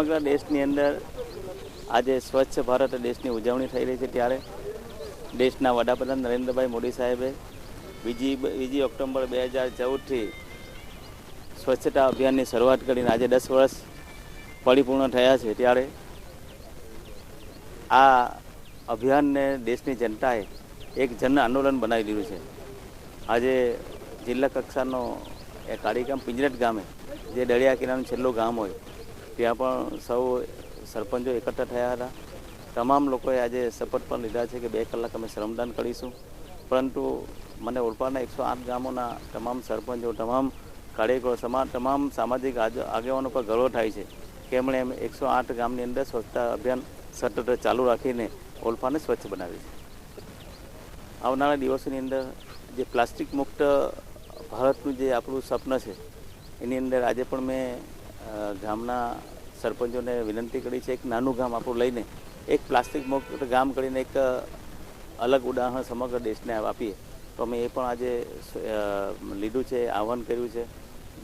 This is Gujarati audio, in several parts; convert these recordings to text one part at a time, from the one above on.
સમગ્ર દેશની અંદર આજે સ્વચ્છ ભારત દેશની ઉજવણી થઈ રહી છે ત્યારે દેશના વડાપ્રધાન નરેન્દ્રભાઈ મોદી સાહેબે બીજી બીજી ઓક્ટોબર બે હજાર ચૌદથી સ્વચ્છતા અભિયાનની શરૂઆત કરીને આજે દસ વર્ષ પરિપૂર્ણ થયા છે ત્યારે આ અભિયાનને દેશની જનતાએ એક જન આંદોલન બનાવી દીધું છે. આજે જિલ્લા કક્ષાનો એ કાર્યક્રમ પિંજરટ ગામે, જે દરિયા કિનારાનું છેલ્લું ગામ હોય ત્યાં પણ સૌ સરપંચો એકઠા થયા હતા. તમામ લોકોએ આજે શપથ પણ લીધા છે કે બે કલાક અમે શ્રમદાન કરીશું. પરંતુ મને ઓળપાના એકસો આઠ ગામોના તમામ સરપંચો, તમામ કાર્યકરો સમાજ તમામ સામાજિક આગેવાનો પર ગર્વ થાય છે કે એમણે એમ એકસો આઠ ગામની અંદર સ્વચ્છતા અભિયાન સતત ચાલુ રાખીને ઓલફાને સ્વચ્છ બનાવી છે. આવનારા દિવસોની અંદર જે પ્લાસ્ટિક મુક્ત ભારતનું જે આપણું સ્વપ્ન છે, એની અંદર આજે પણ મેં ગામના સરપંચોને વિનંતી કરી છે એક નાનું ગામ આપણું લઈને એક પ્લાસ્ટિક મુક્ત ગામ કરીને એક અલગ ઉદાહરણ સમગ્ર દેશને આપીએ. તો અમે એ પણ આજે લીધું છે, આહવાન કર્યું છે.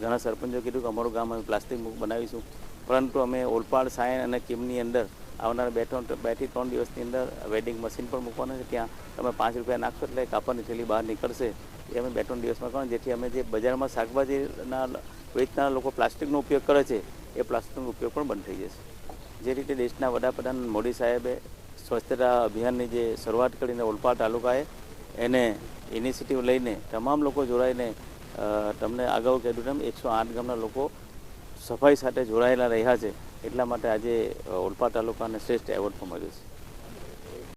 ઘણા સરપંચો કીધું કે અમારું ગામ અમે પ્લાસ્ટિક મુક્ત બનાવીશું. પરંતુ અમે ઓલપાડ સાયન અને કિમની અંદર આવનારા બે ત્રણ, બેથી ત્રણ દિવસની અંદર વેડિંગ મશીન પણ મૂકવાના છે. ત્યાં તમે પાંચ રૂપિયા નાખશો એટલે કાપડની થેલી બહાર નીકળશે. એ અમે બે ત્રણ દિવસમાં કરો જેથી અમે જે બજારમાં શાકભાજીના વેચનારા લોકો પ્લાસ્ટિકનો ઉપયોગ કરે છે, એ પ્લાસ્ટિકનો ઉપયોગ પણ બંધ થઈ જશે. જે રીતે દેશના વડાપ્રધાન મોદી સાહેબે સ્વચ્છતા અભિયાનની જે શરૂઆત કરીને ઓલપાડ તાલુકાએ એને ઇનિશિયેટિવ લઈને તમામ લોકો જોડાઈને તમને અગાઉ કહેતું તેમ એકસો આઠ ગામના લોકો સફાઈ સાથે જોડાયેલા રહ્યા છે, એટલા માટે આજે ઓલપાડ તાલુકાને શ્રેષ્ઠ એવોર્ડ પણ મળ્યો છે.